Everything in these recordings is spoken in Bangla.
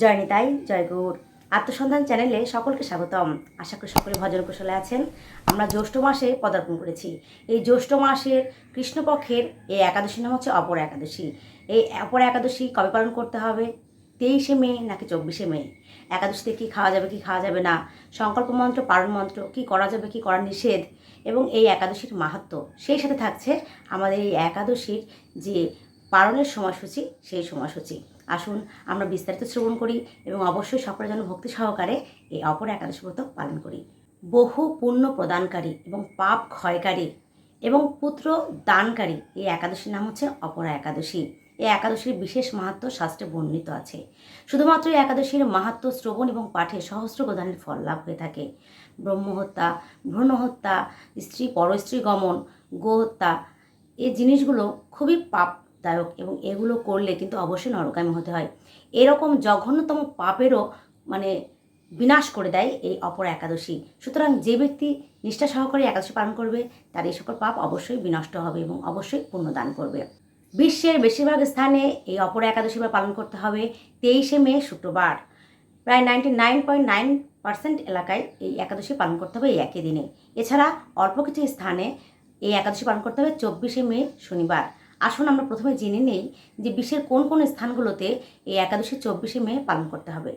জয় নিতাই জয় গৌর। আত্মসন্ধান চ্যানেলে সকলকে স্বাগতম। আশা করি সকলে ভজন কুশলে আছেন। আমরা জ্যৈষ্ঠ মাসে পদার্পণ করেছি। এই জ্যৈষ্ঠ মাসের কৃষ্ণপক্ষের এই একাদশী নাম হচ্ছে অপর একাদশী। এই অপর একাদশী কবে পালন করতে হবে? তেইশে মে নাকি চব্বিশে মে? একাদশীতে কী খাওয়া যাবে, কি খাওয়া যাবে না? সংকল্প মন্ত্র, পারণ মন্ত্র, কি করা যাবে, কি করা নিষেধ? এবং এই একাদশীর মাহাত্ম। সেই সাথে থাকছে আমাদের এই একাদশীর যে পালনের সময়সূচি, সেই সময়সূচি। আসুন, আমরা বিস্তারিত শ্রবণ করি এবং অবশ্যই সকলের জন্য ভক্তি সহকারে এই অপর একাদশী ব্রত পালন করি। বহু পুণ্য প্রদানকারী এবং পাপ ক্ষয়কারী এবং পুত্র দানকারী এই একাদশীর নাম হচ্ছে অপরা একাদশী। এই একাদশীর বিশেষ মাহাত্ম শাস্ত্রে বর্ণিত আছে। শুধুমাত্র এই একাদশীর মাহাত্ম শ্রবণ এবং পাঠে সহস্র প্রদানের ফল লাভ হয়ে থাকে। ব্রহ্মহত্যা ভ্রূণহত্যা স্ত্রী পরস্ত্রী গমন, গোহত্যা, এই জিনিসগুলো খুবই পাপদায়ক এবং এগুলো করলে কিন্তু অবশ্যই নরকামী হতে হয়। এরকম জঘন্যতম পাপেরও মানে বিনাশ করে দেয় এই অপর একাদশী। সুতরাং যে ব্যক্তি নিষ্ঠা সহকারে একাদশী পালন করবে, তার এই সকল পাপ অবশ্যই বিনষ্ট হবে এবং অবশ্যই পুণ্যদান করবে। বিশ্বের বেশিরভাগ স্থানে এই অপর একাদশী পালন করতে হবে তেইশে মে, শুক্রবার। প্রায় ninety nine point nine percent এলাকায় এই একাদশী পালন করতে হবে এই একই দিনে। এছাড়া অল্প কিছু স্থানে এই একাদশী পালন করতে হবে চব্বিশে মে, শনিবার। আসুন আমরা প্রথমে জেনে নেই যে বিশ্বের কোন কোন স্থানগুলোতে এই একাদশী চব্বিশে মে পালন করতে হবে।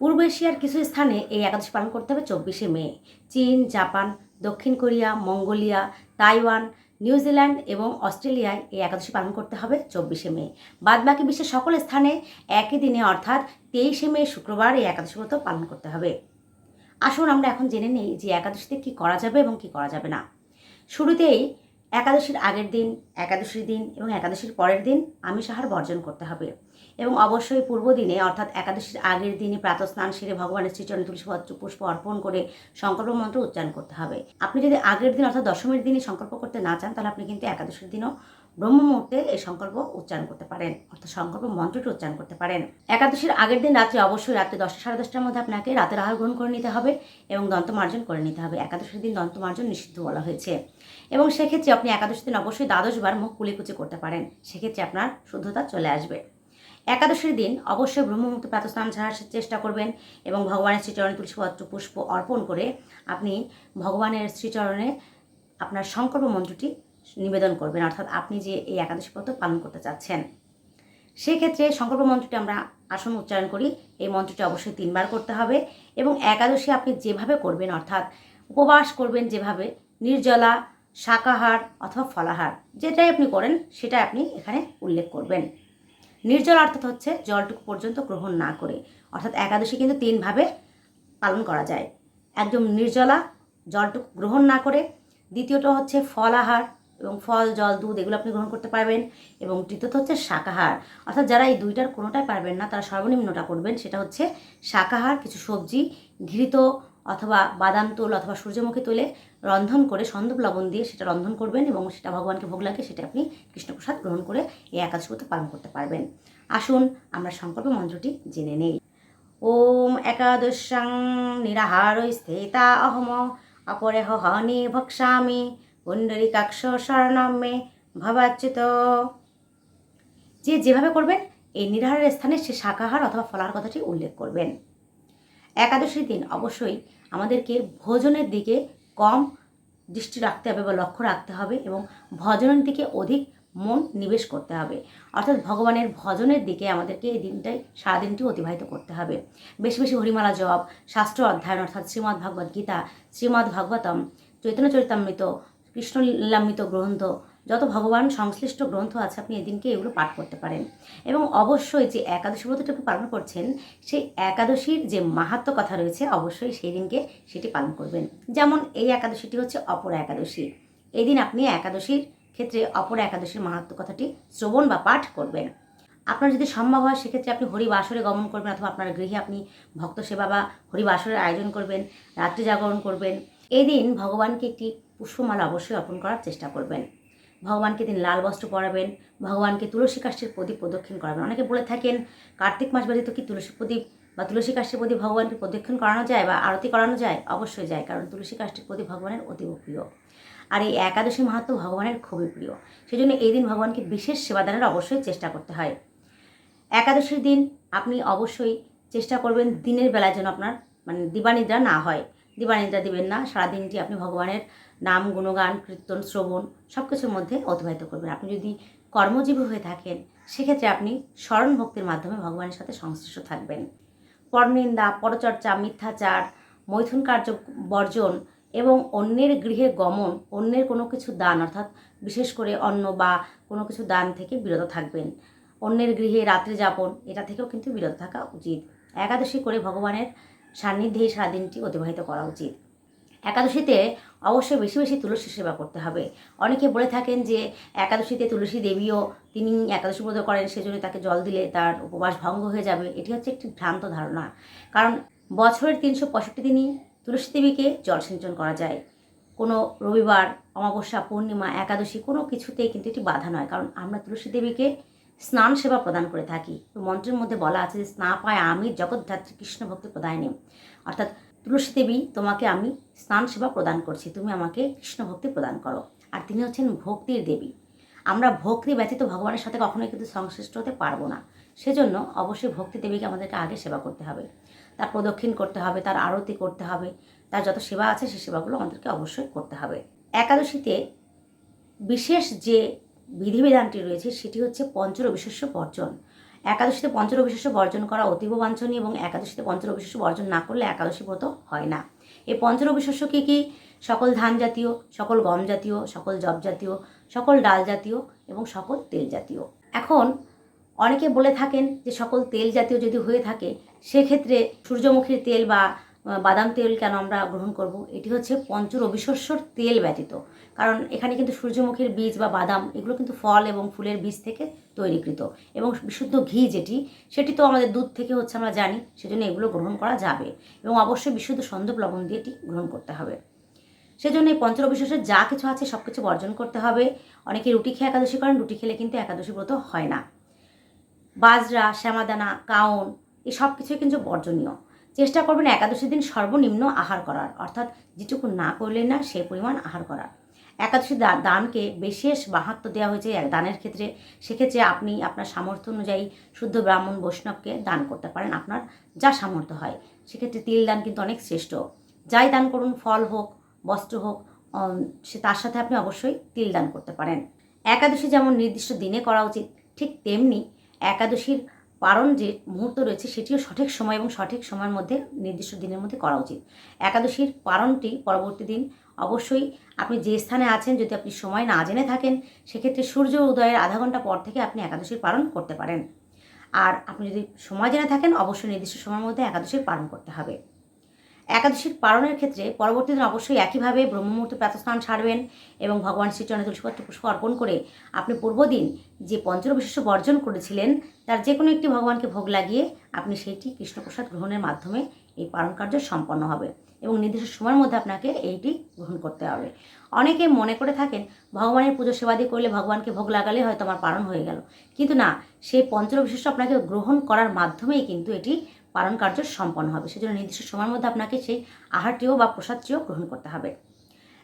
পূর্ব এশিয়ার কিছু স্থানে এই একাদশী পালন করতে হবে চব্বিশে মে। চীন, জাপান, দক্ষিণ কোরিয়া, মঙ্গোলিয়া, তাইওয়ান নিউজিল্যান্ড এবং অস্ট্রেলিয়ায় এই একাদশী পালন করতে হবে চব্বিশে মে। বাদবাকি বিশ্বের সকল স্থানে একই দিনে অর্থাৎ তেইশে মে শুক্রবার এই একাদশী ব্রত পালন করতে হবে। আসুন আমরা এখন জেনে নিই যে একাদশীতে কী করা যাবে এবং কী করা যাবে না। শুরুতেই একাদশীর আগের দিন, একাদশীর দিন এবং একাদশীর পরের দিন আমিষ আহার বর্জন করতে হবে। এবং অবশ্যই পূর্ব দিনে, অর্থাৎ একাদশীর আগের দিনে প্রাতঃস্নান সেরে ভগবানের তুলসী পত্র পুষ্প অর্পণ করে সংকল্প মন্ত্র উচ্চারণ করতে হবে। আপনি যদি আগের দিন, অর্থাৎ দশমীর দিনে সংকল্প করতে না চান, তাহলে আপনি কিন্তু একাদশীর দিনও ব্রহ্ম মুহূর্তে এই সংকল্প উচ্চারণ করতে পারেন, অর্থাৎ সংকল্প মন্ত্রটি উচ্চারণ করতে পারেন। একাদশীর আগের দিন রাত্রে অবশ্যই রাত্রে দশটা সাড়ে দশটার মধ্যে আপনাকে রাতের আহার গ্রহণ করে নিতে হবে এবং দন্তমার্জন করে নিতে হবে। একাদশীর দিন দন্তমার্জন নিষিদ্ধ বলা হয়েছে। এবং সেক্ষেত্রে আপনি একাদশীর দিন অবশ্যই দ্বাদশ বার মুখ কুলিকুচি করতে পারেন। সেক্ষেত্রে আপনার শুদ্ধতা চলে আসবে। একাদশীর দিন অবশ্যই ব্রহ্মমুক্ত প্রাতস্নান ছাড়ার চেষ্টা করবেন এবং ভগবানের শ্রীচরণে তুলসীপত্র পুষ্প অর্পণ করে আপনি ভগবানের শ্রীচরণে আপনার সংকল্প মন্ত্রটি নিবেদন করবেন, অর্থাৎ আপনি যে এই একাদশী ব্রত পালন করতে চাচ্ছেন। সেক্ষেত্রে সংকল্প মন্ত্রটি আমরা আসন উচ্চারণ করি। এই মন্ত্রটি অবশ্যই তিনবার করতে হবে এবং একাদশী আপনি যেভাবে করবেন, অর্থাৎ উপবাস করবেন যেভাবে, নির্জলা, শাকাহার অথবা ফলাহার, যেটাই আপনি করেন সেটা আপনি এখানে উল্লেখ করবেন। নির্জল অর্থাৎ হচ্ছে জলটুকু পর্যন্ত গ্রহণ না করে, অর্থাৎ একাদশী কিন্তু তিনভাবে পালন করা যায়। একদম নির্জলা, জলটুকু গ্রহণ না করে, দ্বিতীয়টা হচ্ছে ফলাহার এবং ফল, জল, দুধ, এগুলো আপনি গ্রহণ করতে পারবেন। এবং তৃতীয়ত হচ্ছে শাকাহার। অর্থাৎ যারা এই দুইটার কোনোটাই পারবেন না, তারা সর্বনিম্নটা করবেন। সেটা হচ্ছে শাকাহার, কিছু সবজি, ঘৃত অথবা বাদাম তুল অথবা সূর্যমুখী তুলে রন্ধন করে সন্দপ লবণ দিয়ে সেটা রন্ধন করবেন এবং সেটা ভগবানকে ভোগ লাগে সেটা আপনি কৃষ্ণপ্রসাদ গ্রহণ করে এই একাদশী ব্রত পালন করতে পারবেন। আসুন আমরা সংকল্প মন্ত্রটি জেনে নেই। ওম একাদশাং নিরাহার স্থিতা অহম, অপরেহ হনি ভক্ষামি পুণ্ডরিকাক্ষ শরণাম মে ভবাচ্যুত। যে যেভাবে করবেন, এই নিরাহারের স্থানে সে শাকাহার অথবা ফলার কথাটি উল্লেখ করবেন। একাদশীর দিন অবশ্যই আমাদেরকে ভোজনের দিকে কম দৃষ্টি রাখতে হবে বা লক্ষ্য রাখতে হবে এবং ভজনের দিকে অধিক মন নিবেশ করতে হবে। অর্থাৎ ভগবানের ভজনের দিকে আমাদেরকে এই দিনটাই, সারাদিনটি অতিবাহিত করতে হবে। বেশি বেশি হরিমালা জপ, শাস্ত্র অধ্যয়ন, অর্থাৎ শ্রীমদ্ ভগবদ্ গীতা শ্রীমদ্ চৈতন্য চরিতামৃত কৃষ্ণ লীলামৃত গ্রন্থ, যত ভগবান সংশ্লিষ্ট গ্রন্থ আছে আপনি এদিনকে এগুলো পাঠ করতে পারেন। এবং অবশ্যই যে একাদশী ব্রতটুকু পালন করছেন, সেই একাদশীর যে মাহাত্ম কথা রয়েছে, অবশ্যই সেই দিনকে সেটি পালন করবেন। যেমন এই একাদশীটি হচ্ছে অপর একাদশী। এই দিন আপনি একাদশীর ক্ষেত্রে অপর একাদশীর মাহাত্ম কথাটি শ্রবণ বা পাঠ করবেন। আপনার যদি সম্ভব হয়, সেক্ষেত্রে আপনি হরিবাসরে গমন করবেন অথবা আপনার গৃহে আপনি ভক্ত সেবা বা হরিবাসরের আয়োজন করবেন রাত্রি জাগরণ করবেন। এই দিন ভগবানকে একটি পুষ্পমালা অবশ্যই অর্পণ করার চেষ্টা করবেন। ভগবানকে দিন লাল বস্ত্র পরাবেন, ভগবানকে তুলসী কাষ্ঠের প্রদীপ প্রদক্ষিণ করাবেন। অনেকে বলে থাকেন, কার্তিক মাস ব্যতীত কি তুলসী প্রদীপ বা তুলসী কাষ্ঠের প্রদীপ ভগবানকে প্রদক্ষিণ করানো যায় বা আরতি করানো যায়? অবশ্যই যায়, কারণ তুলসী কাষ্ঠের প্রদীপ ভগবানের অতীব প্রিয়। আর এই একাদশী মাহাত্ম ভগবানের খুবই প্রিয়। সেজন্য এই দিন ভগবানকে বিশেষ সেবাদানের অবশ্যই চেষ্টা করতে হয়। একাদশীর দিন আপনি অবশ্যই চেষ্টা করবেন দিনের বেলায় যেন আপনার মানে দিবানিদ্রা না হয়। দিবানিদ্রা দিবেন না, সারাদিনটি আপনি ভগবানের নাম, গুণগান, কীর্তন, শ্রবণ সব কিছুর মধ্যে অতিবাহিত করবেন। আপনি যদি কর্মজীবী হয়ে থাকেন, সেক্ষেত্রে আপনি স্মরণ ভক্তির মাধ্যমে ভগবানের সাথে সংশ্লিষ্ট থাকবেন। পরনিন্দা, পরচর্চা, মিথ্যাচার, মৈথুন কার্য বর্জন এবং অন্যের গৃহে গমন, অন্যের কোনো কিছু দান, অর্থাৎ বিশেষ করে অন্ন বা কোনো কিছু দান থেকে বিরত থাকবেন। অন্যের গৃহে রাত্রি যাপন, এটা থেকেও কিন্তু বিরত থাকা উচিত। একাদশী করে ভগবানের সান্নিধ্যে সারাদিনটি অতিবাহিত করা উচিত। একাদশীতে অবশ্যই বেশি বেশি তুলসী সেবা করতে হবে। অনেকে বলে থাকেন যে একাদশীতে তুলসী দেবীও তিনি একাদশী ব্রত করেন, সেজন্য তাকে জল দিলে তার উপবাস ভঙ্গ হয়ে যাবে। এটি হচ্ছে একটি ভ্রান্ত ধারণা। কারণ বছরের তিনশো পঁয়ষট্টি দিনই তুলসী দেবীকে জল সিঞ্চন করা যায়। কোনো রবিবার, অমাবস্যা, পূর্ণিমা, একাদশী কোনো কিছুতেই কিন্তু এটি বাধা নয়। কারণ আমরা তুলসী দেবীকে স্নান সেবা প্রদান করে থাকি। মন্ত্রের মধ্যে বলা আছে যে স্না পায় আমি জগৎধাত্রী কৃষ্ণ ভক্তি প্রদায়নে অর্থাৎ তুলসী দেবী তোমাকে আমি স্নান সেবা প্রদান করছি। তুমি আমাকে কৃষ্ণ ভক্তি প্রদান করো। আর তিনি হচ্ছেন ভক্তির দেবী। আমরা ভক্তি ব্যতীত ভগবানের সাথে কখনোই কিন্তু সংশ্লিষ্ট হতে পারব না। সেজন্য অবশ্যই ভক্তি দেবীকে আমাদেরকে আগে সেবা করতে হবে। তার প্রদক্ষিণ করতে হবে, তার আরতি করতে হবে, তার যত সেবা আছে সেই সেবাগুলো আমাদেরকে অবশ্যই করতে হবে। একাদশীতে বিশেষ যে বিধিবিধানটি রয়েছে, সেটি হচ্ছে পঞ্চর পঞ্চরবিশেষ্য বর্জন। একাদশীতে পঞ্চরবিশেষ্য বর্জন করা অতীব বাঞ্ছনীয় এবং একাদশীতে পঞ্চরবিশেষ্য বর্জন না করলে একাদশী ব্রত হয় না। এই পঞ্চরবিশেষ্য কী কী? সকল ধান জাতীয়, সকল গম জাতীয়, সকল জব জাতীয়, সকল ডাল জাতীয় এবং সকল তেল জাতীয়। এখন অনেকে বলে থাকেন যে সকল তেল জাতীয় যদি হয়ে থাকে, সেক্ষেত্রে সূর্যমুখীর তেল বা বাদাম তেল কেন আমরা গ্রহণ করব? এটি হচ্ছে পঞ্চ রবিশস্যর তেল ব্যতীত। কারণ এখানে কিন্তু সূর্যমুখীর বীজ বা বাদাম, এগুলো কিন্তু ফল এবং ফুলের বীজ থেকে তৈরিকৃত। এবং বিশুদ্ধ ঘি যেটি, সেটি তো আমাদের দুধ থেকে হচ্ছে আমরা জানি, সেজন্য এগুলো গ্রহণ করা যাবে। এবং অবশ্যই বিশুদ্ধ সন্দব লবণ দিয়ে এটি গ্রহণ করতে হবে। সেজন্য এই পঞ্চরবিশেষের যা কিছু আছে সব কিছু বর্জন করতে হবে। অনেকে রুটি খেয়ে একাদশী করেন, রুটি খেলে কিন্তু একাদশী ব্রত হয় না। বাজরা, শ্যামাদানা কাউন এই সব কিছুই কিন্তু বর্জনীয়। চেষ্টা করবেন একাদশী দিন সর্বনিম্ন আহার করার। অর্থাৎ যেটুকু না করলেন না, সেই পরিমাণ আহার করার। একাদশী দানকে বিশেষ মাহাত্ম দেওয়া হয়েছে দানের ক্ষেত্রে। সেক্ষেত্রে আপনি আপনার সামর্থ্য অনুযায়ী শুদ্ধ ব্রাহ্মণ বৈষ্ণবকে দান করতে পারেন আপনার যা সামর্থ্য হয়। সেক্ষেত্রে তিল দান কিন্তু অনেক শ্রেষ্ঠ। যাই দান করুন, ফল হোক, বস্ত্র হোক সে তার সাথে আপনি অবশ্যই তিল দান করতে পারেন। একাদশী যেমন নির্দিষ্ট দিনে করা উচিত, ঠিক তেমনি একাদশীর পারণ যে মুহূর্ত রয়েছে সেটিও সঠিক সময় এবং সঠিক সময়ের মধ্যে, নির্দিষ্ট দিনের মধ্যে করা উচিত। একাদশীর পারণটি পরবর্তী দিন অবশ্যই আপনি যে স্থানে আছেন, যদি আপনি সময় না জেনে থাকেন, সেক্ষেত্রে সূর্য উদয়ের আধা ঘণ্টা পর থেকে আপনি একাদশীর পালন করতে পারেন। আর আপনি যদি সময় জেনে থাকেন, অবশ্যই নির্দিষ্ট সময়ের মধ্যে একাদশীর পালন করতে হবে। একাদশীর পালনের ক্ষেত্রে পরবর্তী দিন অবশ্যই একইভাবে ব্রহ্মমুহূর্তে প্রাতস্নান সারবেন এবং ভগবান শ্রীচরণে তুলসীপত্র পুষ্প অর্পণ করে আপনি পূর্বদিন যে পঞ্চরবিশিষ্ট বর্জন করেছিলেন, তার যে কোনো একটি ভগবানকে ভোগ লাগিয়ে আপনি সেইটি কৃষ্ণপ্রসাদ গ্রহণের মাধ্যমে এই পালন কার্য সম্পন্ন হবে এবং নির্দিষ্ট সময়ের মধ্যে আপনাকে এইটি গ্রহণ করতে হবে। অনেকে মনে করে থাকেন, ভগবানের পুজো সেবাদি করলে ভগবানকে ভোগ লাগালে হয়তো আমার পালন হয়ে গেল। কিন্তু না, সেই পঞ্চরবিশিষ্ট আপনাকে গ্রহণ করার মাধ্যমেই কিন্তু এটি পালন কার্য সম্পন্ন হবে। সেজন্য নির্দিষ্ট সময়ের মধ্যে আপনাকে সেই আহারটিও বা প্রসাদটিও গ্রহণ করতে হবে।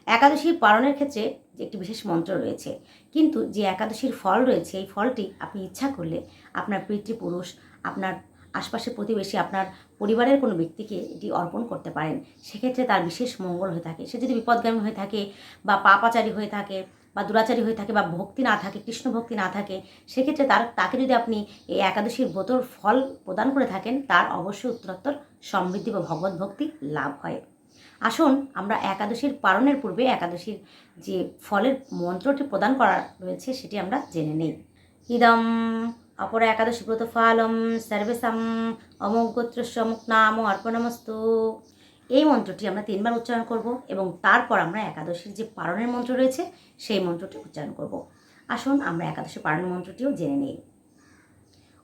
একাদশীর পালনের ক্ষেত্রে একটি বিশেষ মন্ত্র রয়েছে। কিন্তু যে একাদশীর ফল রয়েছে, এই ফলটি আপনি ইচ্ছা করলে আপনার পিতৃপুরুষ, আপনার আশপাশের প্রতিবেশী, আপনার পরিবারের কোনো ব্যক্তিকে এটি অর্পণ করতে পারেন। সেক্ষেত্রে তার বিশেষ মঙ্গল হয়ে থাকে। সে যদি বিপদগামী হয়ে থাকে বা পাপাচারী হয়ে থাকে বা দুরাচারী হয়ে থাকে বা ভক্তি না থাকে, কৃষ্ণ ভক্তি না থাকে, সেক্ষেত্রে তার, তাকে যদি আপনি এই একাদশীর ব্রতর ফল প্রদান করে থাকেন, তার অবশ্যই উত্তরোত্তর সমৃদ্ধি বা ভগবত ভক্তি লাভ হয়। আসুন আমরা একাদশীর পালনের পূর্বে একাদশীর যে ফলের মন্ত্রটি প্রদান করা রয়েছে, সেটি আমরা জেনে নেই। ইদম অপর একাদশী ব্রত ফালম সর্বেশাম অমোগোত্রস্য মুখ নাম অর্পণমস্তু। এই মন্ত্রটি আমরা তিনবার উচ্চারণ করব এবং তারপর আমরা একাদশীর যে পারণের মন্ত্র রয়েছে, সেই মন্ত্রটি উচ্চারণ করব। আসুন আমরা একাদশী পালন মন্ত্রটিও জেনে নিই।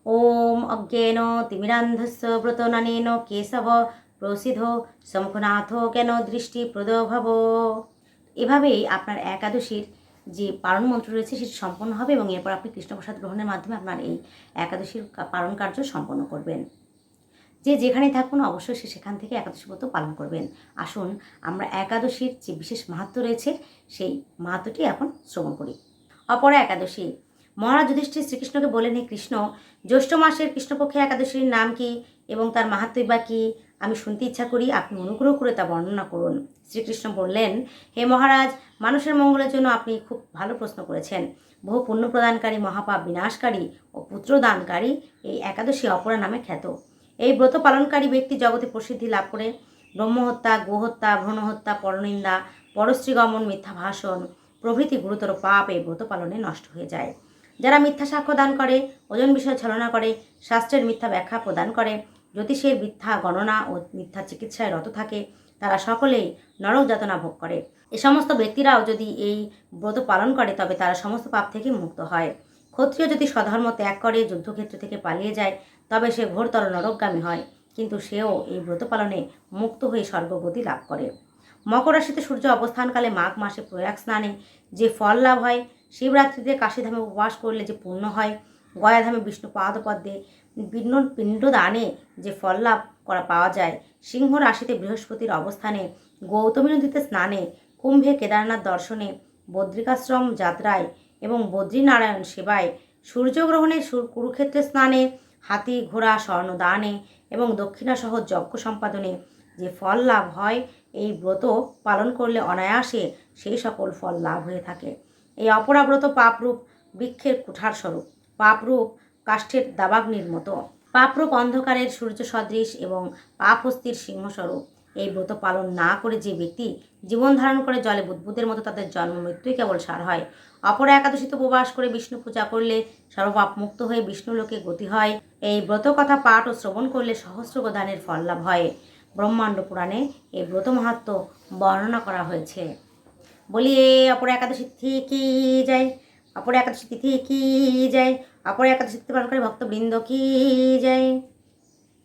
ওম অজ্ঞেন তিমিরান্ধস্য ব্রতননেন কেশব প্রসিদ্ধ শঙ্খনাথ কেন দৃষ্টি প্রদভব। এভাবেই আপনার একাদশীর যে পালন মন্ত্র রয়েছে, সেটি সম্পন্ন হবে এবং এরপর আপনি কৃষ্ণপ্রসাদ গ্রহণের মাধ্যমে আপনার এই একাদশীর পালন কার্য সম্পন্ন করবেন। যে যেখানেই থাকুন, অবশ্যই সে সেখান থেকে একাদশী ব্রত পালন করবেন। আসুন, আমরা একাদশীর যে বিশেষ মাহাত্ম রয়েছে, সেই মাহাত্মটি এখন শ্রবণ করি। অপরা একাদশী মহারাজ যুধিষ্ঠির শ্রীকৃষ্ণকে বলেন হে কৃষ্ণ, জ্যৈষ্ঠ মাসের কৃষ্ণপক্ষে একাদশীর নাম কি এবং তার মাহাত্ম্য বা কী? আমি শুনতে ইচ্ছা করি আপনি অনুগ্রহ করে তা বর্ণনা করুন। শ্রীকৃষ্ণ বললেন, হে মহারাজ, মানুষের মঙ্গলের জন্য আপনি খুব ভালো প্রশ্ন করেছেন। বহু পুণ্য প্রদানকারী, মহাপাপ বিনাশকারী ও পুত্রদানকারী এই একাদশী অপরা নামে খ্যাত। এই ব্রত পালনকারী ব্যক্তি জগতে প্রসিদ্ধি লাভ করে। ব্রহ্মহত্যা, গোহত্যা, ভ্রণহত্যা, পরনিন্দা, পরশ্রীগমন মিথ্যা ভাষণ প্রভৃতি গুরুতর পাপ এই ব্রত পালনে নষ্ট হয়ে যায়। যারা মিথ্যা সাক্ষ্য দান করে, ওজন বিষয়ে ছলনা করে, শাস্ত্রের মিথ্যা ব্যাখ্যা প্রদান করে, জ্যোতিষের মিথ্যা গণনা ও মিথ্যা চিকিৎসায় রত থাকে, তারা সকলেই নরক যাতনা ভোগ করে। এ সমস্ত ব্যক্তিরাও যদি এই ব্রত পালন করে, তবে তারা সমস্ত পাপ থেকে মুক্ত হয়। ক্ষত্রিয় যদি স্বধর্ম ত্যাগ করে, যুদ্ধক্ষেত্র থেকে পালিয়ে যায় তবে সে ঘোরতর নরকগামী হয়, কিন্তু সেও এই ব্রত পালনে মুক্ত হয়ে স্বর্গগতি লাভ করে। মকর রাশিতে সূর্য অবস্থানকালে মাঘ মাসে প্রয়াগ স্নানে যে ফল লাভ হয়, শিবরাত্রিতে কাশীধামে উপবাস করলে যে পুণ্য হয়, গয়াধামে বিষ্ণু পাদপদ্মে পিণ্ড পিণ্ডদানে যে ফল লাভ করা পাওয়া যায়, সিংহ রাশিতে বৃহস্পতির অবস্থানে গৌতমী নদীতে স্নানে, কুম্ভে কেদারনাথ দর্শনে, বদ্রিকাশ্রম যাত্রায় এবং বদ্রীনারায়ণ সেবায় সূর্যগ্রহণে সূর- কুরুক্ষেত্রে স্নানে হাতি, ঘোড়া স্বর্ণদানে এবং দক্ষিণাসহ যজ্ঞ সম্পাদনে যে ফল লাভ হয়, এই ব্রত পালন করলে অনায়াসে সেই সকল ফল লাভ হয়ে থাকে। এই অপরাব্রত পাপরূপ বৃক্ষের কুঠার স্বরূপ, পাপরূপ কাষ্ঠের দাবাগ্নির মতো। পাপরূপ অন্ধকারের সূর্য সদৃশ এবং পাপহস্তির সিংহস্বরূপ এই ব্রত পালন না করে যে ব্যক্তি জীবন ধারণ করে জলে বুদ্বুদের মতো তাদের জন্ম, মৃত্যুই কেবল সার হয়। অপর একাদশীতে উপবাস করে বিষ্ণু পূজা করলে সর্বপাপ মুক্ত হয়ে বিষ্ণুলোকে গতি হয়। এই ব্রত কথা পাঠ ও শ্রবণ করলে সহস্র দানের ফল লাভ হয়। ব্রহ্মাণ্ড পুরাণে এই ব্রত মাহাত্ম বর্ণনা করা হয়েছে। বলি অপর একাদশী কি যায় অপর একাদশী তিথি কি যায় অপর একাদশী পালন করে ভক্তবৃন্দ কি যায়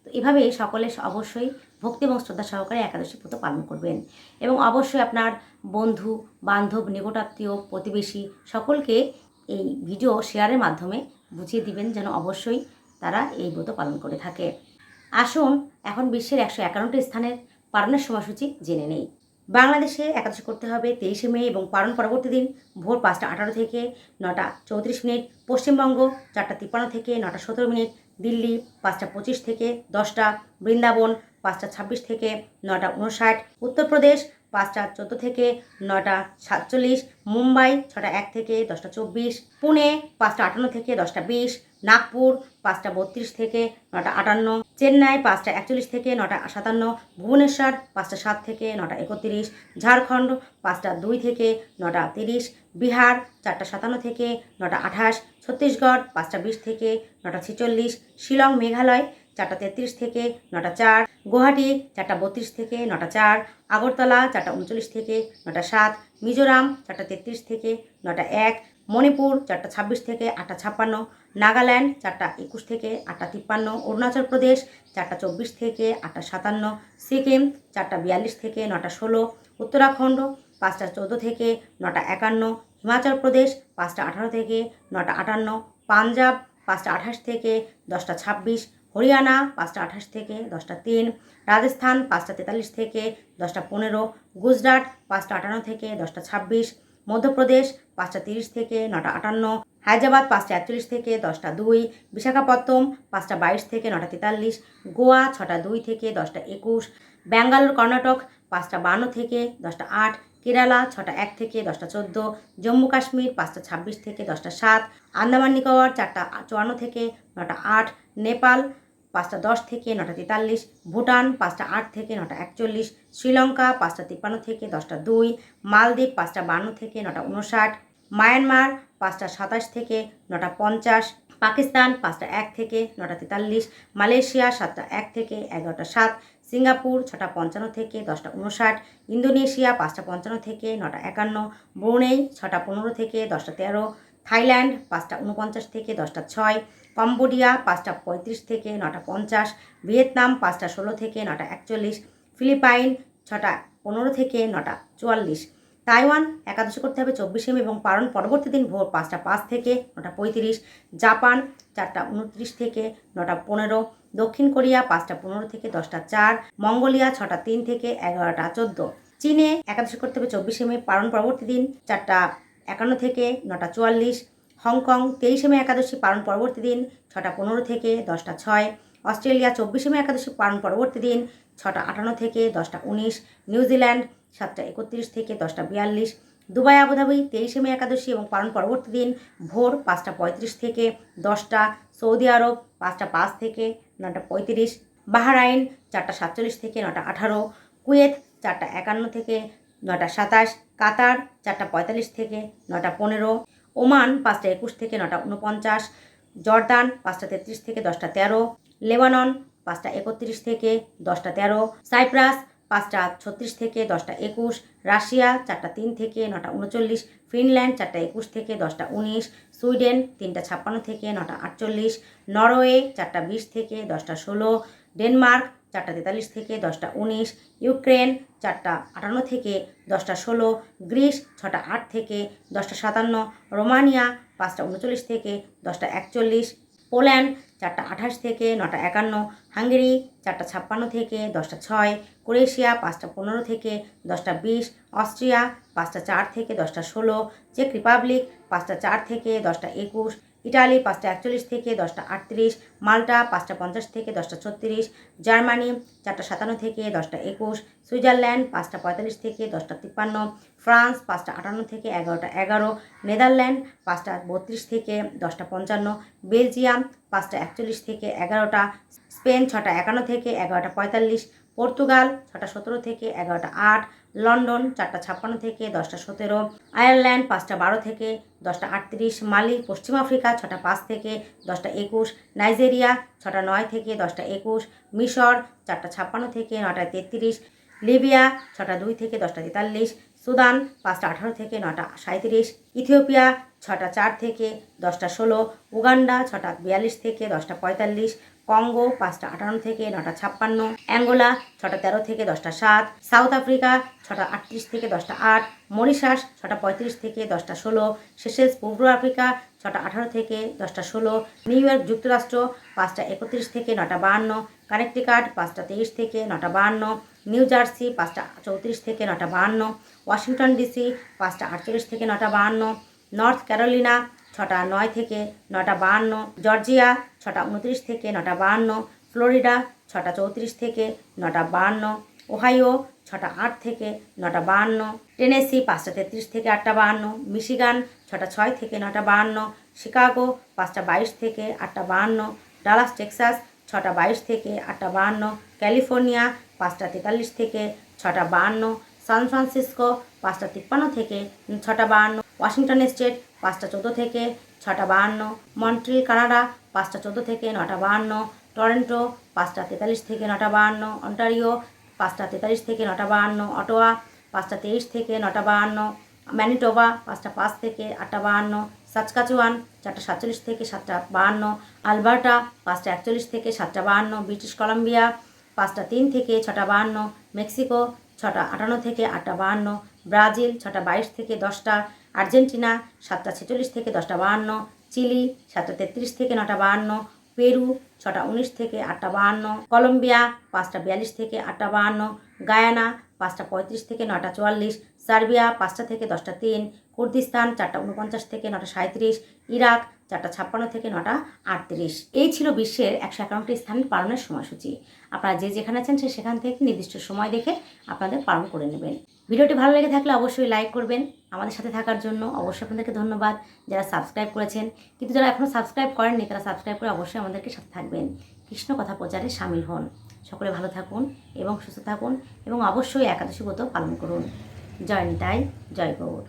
তো এভাবে সকলে অবশ্যই ভক্তি এবং শ্রদ্ধা সহকারে একাদশী ব্রত পালন করবেন। এবং অবশ্যই আপনার বন্ধু, বান্ধব, নিকটাত্মীয়, প্রতিবেশী সকলকে এই ভিডিও শেয়ারের মাধ্যমে বুঝিয়ে দিবেন যেন অবশ্যই তারা এই ব্রত পালন করে থাকে। আসুন, এখন বিশ্বের একশো একান্নটি স্থানের পালনের সময়সূচি জেনে নেই। বাংলাদেশে একাদশী করতে হবে তেইশে মে এবং পালন পরবর্তী দিন ভোর পাঁচটা আঠারো থেকে নটা চৌত্রিশ মিনিট, পশ্চিমবঙ্গ চারটা তিপ্পান্ন থেকে নটা সতেরো মিনিট দিল্লি পাঁচটা পঁচিশ থেকে দশটা, বৃন্দাবন পাঁচটা ছাব্বিশ থেকে নটা উনষাট উত্তরপ্রদেশ পাঁচটা চোদ্দ থেকে নটা সাতচল্লিশ, মুম্বাই ছটা এক থেকে দশটা চব্বিশ, পুনে পাঁচটা আটান্ন থেকে দশটা বিশ, নাগপুর পাঁচটা বত্রিশ থেকে নটা আটান্ন, চেন্নাই পাঁচটা একচল্লিশ থেকে নটা সাতান্ন, ভুবনেশ্বর পাঁচটা সাত থেকে নটা একত্রিশ, ঝাড়খণ্ড পাঁচটা দুই থেকে নটা তিরিশ, বিহার চারটা সাতান্ন থেকে নটা আঠাশ ছত্তিশগড় পাঁচটা বিশ থেকে নটা ছেচল্লিশ, শিলং, মেঘালয় চারটা তেত্রিশ থেকে নটা চার, গুয়াহাটি চারটা বত্রিশ থেকে নটা চার, আগরতলা চারটা উনচল্লিশ থেকে নটা সাত, মিজোরাম চারটা তেত্রিশ থেকে নটা এক, মণিপুর চারটা ছাব্বিশ থেকে আটটা ছাপ্পান্ন, নাগাল্যান্ড চারটা একুশ থেকে আটটা তিপ্পান্ন, অরুণাচল প্রদেশ চারটা চব্বিশ থেকে আটটা সাতান্ন, সিকিম চারটা বিয়াল্লিশ থেকে নটা ষোলো, উত্তরাখণ্ড পাঁচটা চোদ্দ থেকে নটা একান্ন হিমাচল প্রদেশ পাঁচটা আঠারো থেকে নটা আটান্ন, পাঞ্জাব পাঁচটা আঠাশ থেকে দশটা ছাব্বিশ, হরিয়ানা পাঁচটা আঠাশ থেকে দশটা তিন, রাজস্থান পাঁচটা তেতাল্লিশ থেকে দশটা পনেরো, গুজরাট পাঁচটা আটান্ন থেকে দশটা ছাব্বিশ, মধ্যপ্রদেশ পাঁচটা তিরিশ থেকে নটা আটান্ন, হায়দ্রাবাদ পাঁচটা একচল্লিশ থেকে দশটা দুই বিশাখাপত্তম পাঁচটা বাইশ থেকে নটা তেতাল্লিশ, গোয়া ছটা দুই থেকে দশটা একুশ ব্যাঙ্গালোর কর্ণাটক পাঁচটা বান্ন থেকে দশটা আট কেরালা ছটা এক থেকে দশটা চোদ্দ, জম্মু কাশ্মীর পাঁচটা ছাব্বিশ থেকে দশটা সাত, আন্দামান নিকোবর চারটা চুয়ান্ন থেকে নটা আট, নেপাল পাঁচটা দশ থেকে নটা তেতাল্লিশ, ভুটান পাঁচটা আট থেকে নটা একচল্লিশ, শ্রীলঙ্কা পাঁচটা তিপ্পান্ন থেকে দশটা দুই, মালদ্বীপ পাঁচটা বান্ন থেকে নটা উনষাট, মায়ানমার পাঁচটা সাতাশ থেকে নটা পঞ্চাশ, পাকিস্তান পাঁচটা এক থেকে নটা তেতাল্লিশ, মালয়েশিয়া সাতটা এক থেকে এগারোটা সাত সিঙ্গাপুর ছটা পঞ্চান্ন থেকে দশটা উনষাট, ইন্দোনেশিয়া পাঁচটা পঞ্চান্ন থেকে নটা একান্ন, ব্রুনেই ছটা পনেরো থেকে দশটা তেরো, থাইল্যান্ড পাঁচটা উনপঞ্চাশ থেকে দশটা ছয়, কম্বোডিয়া পাঁচটা পঁয়ত্রিশ থেকে নটা পঞ্চাশ, ভিয়েতনাম পাঁচটা ষোলো থেকে নটা একচল্লিশ, ফিলিপাইন ছটা পনেরো থেকে নটা চুয়াল্লিশ। তাইওয়ান একাদশী করতে হবে চব্বিশে মে এবং পালন পরবর্তী দিন ভোর পাঁচটা পাঁচ থেকে নটা পঁয়ত্রিশ, জাপান চারটা উনত্রিশ থেকে নটা পনেরো দক্ষিণ কোরিয়া পাঁচটা পনেরো থেকে দশটা চার, মঙ্গোলিয়া ছটা তিন থেকে এগারোটা চোদ্দ। চীনে একাদশী করতে হবে চব্বিশে মে, পালন পরবর্তী দিন, চারটা একান্ন থেকে নটা চুয়াল্লিশ। হংকং তেইশে মে একাদশী, পালন পরবর্তী দিন, ছটা পনেরো থেকে দশটা ছয়। অস্ট্রেলিয়া চব্বিশে মে একাদশী, পালন পরবর্তী দিন, ছটা আটান্ন থেকে দশটা উনিশ। নিউজিল্যান্ড সাতটা একত্রিশ থেকে দশটা বিয়াল্লিশ। দুবাই, আবুধাবি তেইশে মে একাদশী এবং পালন পরবর্তী দিন, ভোর পাঁচটা পঁয়ত্রিশ থেকে দশটা। সৌদি আরব পাঁচটা পাঁচ থেকে নটা পঁয়ত্রিশ, বাহরাইন চারটা সাতচল্লিশ থেকে নটা আঠারো, কুয়েত চারটা একান্ন থেকে নটা সাতাশ, কাতার চারটা পঁয়তাল্লিশ থেকে নটা পনেরো, ওমান পাঁচটা একুশ থেকে নটা উনপঞ্চাশ জর্দান পাঁচটা তেত্রিশ থেকে দশটা তেরো, লেবানন পাঁচটা একত্রিশ থেকে দশটা তেরো, সাইপ্রাস পাঁচটা ছত্রিশ থেকে দশটা একুশ রাশিয়া চারটা তিন থেকে নটা উনচল্লিশ, ফিনল্যান্ড চারটা একুশ থেকে দশটা উনিশ, সুইডেন তিনটা ছাপ্পান্ন থেকে নটা আটচল্লিশ, নরওয়ে চারটা বিশ থেকে দশটা ষোলো, ডেনমার্ক চারটা তেতাল্লিশ থেকে দশটা উনিশ, ইউক্রেন চারটা আটান্ন থেকে দশটা ষোলো, গ্রিস ছটা আট থেকে দশটা সাতান্ন, রোমানিয়া পাঁচটা উনচল্লিশ থেকে দশটা একচল্লিশ, পোল্যান্ড চারটা আঠাশ থেকে নটা একান্ন, হাঙ্গেরি চারটা ছাপ্পান্ন থেকে দশটা ছয়, ক্রোয়েশিয়া পাঁচটা পনেরো থেকে দশটা বিশ, অস্ট্রিয়া পাঁচটা চার থেকে দশটা ষোলো, চেক রিপাবলিক পাঁচটা চার থেকে দশটা একুশ ইটালি পাঁচটা একচল্লিশ থেকে দশটা আটত্রিশ, মাল্টা পাঁচটা পঞ্চাশ থেকে দশটা ছত্রিশ, জার্মানি চারটা সাতান্ন থেকে দশটা একুশ, সুইজারল্যান্ড পাঁচটা পঁয়তাল্লিশ থেকে দশটা তিপ্পান্ন, ফ্রান্স পাঁচটা আটান্ন থেকে এগারোটা এগারো, নেদারল্যান্ড পাঁচটা বত্রিশ থেকে দশটা পঞ্চান্ন, বেলজিয়াম পাঁচটা একচল্লিশ থেকে এগারোটা, স্পেন ছটা একান্ন থেকে এগারোটা পঁয়তাল্লিশ, পর্তুগাল ছটা সতেরো থেকে এগারোটা আট লন্ডন চারটা ছাপ্পান্ন থেকে দশটা সতেরো, আয়ারল্যান্ড পাঁচটা বারো থেকে দশটা আটত্রিশ, মালি পশ্চিম আফ্রিকা ছটা পাঁচ থেকে দশটা একুশ, নাইজেরিয়া ছটা নয় থেকে দশটা একুশ, মিশর চারটা ছাপ্পান্ন থেকে নটা তেত্রিশ, লিবিয়া ছটা দুই থেকে দশটা তেতাল্লিশ, সুদান পাঁচটা আঠারো থেকে নটা সাঁত্রিশ ইথিওপিয়া ছটা চার থেকে দশটা ষোলো, উগান্ডা ছটা বিয়াল্লিশ থেকে দশটা পঁয়তাল্লিশ কঙ্গো পাঁচটা আটান্ন থেকে নটা ছাপ্পান্ন, অ্যাঙ্গোলা ছটা তেরো থেকে দশটা সাত, সাউথ আফ্রিকা ছটা আটত্রিশ থেকে দশটা আট, মরিশাস ছটা পঁয়ত্রিশ থেকে দশটা ষোলো সেশেলস পূর্ব আফ্রিকা ছটা আঠারো থেকে দশটা ষোলো, নিউ ইয়র্ক যুক্তরাষ্ট্র পাঁচটা একত্রিশ থেকে নটা বাহান্ন কানেকটিকাট পাঁচটা তেইশ থেকে নটা বাহান্ন নিউ জার্সি পাঁচটা চৌত্রিশ থেকে নটা বাহান্ন ওয়াশিংটন ডিসি পাঁচটা আটচল্লিশ থেকে নটা বাহান্ন নর্থ ক্যারোলিনা ছটা নয় থেকে নটা বাহান্ন, জর্জিয়া ছটা উনত্রিশ থেকে নটা বাহান্ন, ফ্লোরিডা ছটা চৌত্রিশ থেকে নটা বাহান্ন, ওহাইও ছটা আট থেকে নটা বাহান্ন, টেনেসি পাঁচটা তেত্রিশ থেকে আটটা বাহান্ন, মিশিগান ছটা ছয় থেকে নটা বাহান্ন, শিকাগো পাঁচটা বাইশ থেকে আটটা বাহান্ন, ডালাস, টেক্সাস ছটা বাইশ থেকে আটটা বাহান্ন, ক্যালিফোর্নিয়া পাঁচটা তেতাল্লিশ থেকে ছটা বাহান্ন সান ফ্রান্সিসকো পাঁচটা তিপ্পান্ন থেকে ছটা বাহান্ন। ওয়াশিংটন স্টেট পাঁচটা চোদ্দ থেকে ছটা বাহান্ন। মন্ট্রিল, কানাডা পাঁচটা চোদ্দ থেকে নটা বাহান্ন। টরেন্টো পাঁচটা তেতাল্লিশ থেকে নটা বাহান্ন। অন্টারিও পাঁচটা তেতাল্লিশ থেকে নটা বাহান্ন। অটোয়া পাঁচটা তেইশ থেকে নটা বাহান্ন। ম্যানিটোবা পাঁচটা পাঁচ থেকে আটটা বাহান্ন। সাচকাচুয়ান চারটা সাতচল্লিশ থেকে সাতটা বাহান্ন। আলবার্টা পাঁচটা একচল্লিশ থেকে সাতটা বাহান্ন। ব্রিটিশ কলাম্বিয়া পাঁচটা তিন থেকে ছটা বাহান্ন। মেক্সিকো ছটা আটান্ন থেকে আটটা বাহান্ন, ব্রাজিল ছটা বাইশ থেকে দশটা, আর্জেন্টিনা সাতটা ছেচল্লিশ থেকে দশটা বাহান্ন, চিলি সাতটা তেত্রিশ থেকে নটা বাহান্ন, পেরু ছটা উনিশ থেকে আটটা বাহান্ন, কলম্বিয়া পাঁচটা বিয়াল্লিশ থেকে আটটা বাহান্ন, গায়ানা পাঁচটা পঁয়ত্রিশ থেকে নটা চুয়াল্লিশ, সার্বিয়া পাঁচটা থেকে দশটা তিন, কুর্দিস্তান চারটা উনপঞ্চাশ থেকে নটা সাঁত্রিশ ইরাক চারটা ছাপ্পান্ন থেকে নটা আটত্রিশ। এই ছিল বিশ্বের একশো একান্নটি স্থান পালনের সময়সূচি। আপনারা যে যেখানে আছেন সে সেখান থেকে নির্দিষ্ট সময় দেখে আপনাদের পালন করে নেবেন। ভিডিওটি ভালো লেগে থাকলে অবশ্যই লাইক করবেন। আমাদের সাথে থাকার জন্য অবশ্যই আপনাদেরকে ধন্যবাদ। যারা সাবস্ক্রাইব করেছেন, কিন্তু যারা এখনও সাবস্ক্রাইব করেননি, তারা সাবস্ক্রাইব করে অবশ্যই আমাদেরকে সাথে থাকবেন। কৃষ্ণ কথা প্রচারে সামিল হন। সকলে ভালো থাকুন এবং সুস্থ থাকুন এবং অবশ্যই একাদশী পালন করুন। জয় নিতাই, জয় গৌর।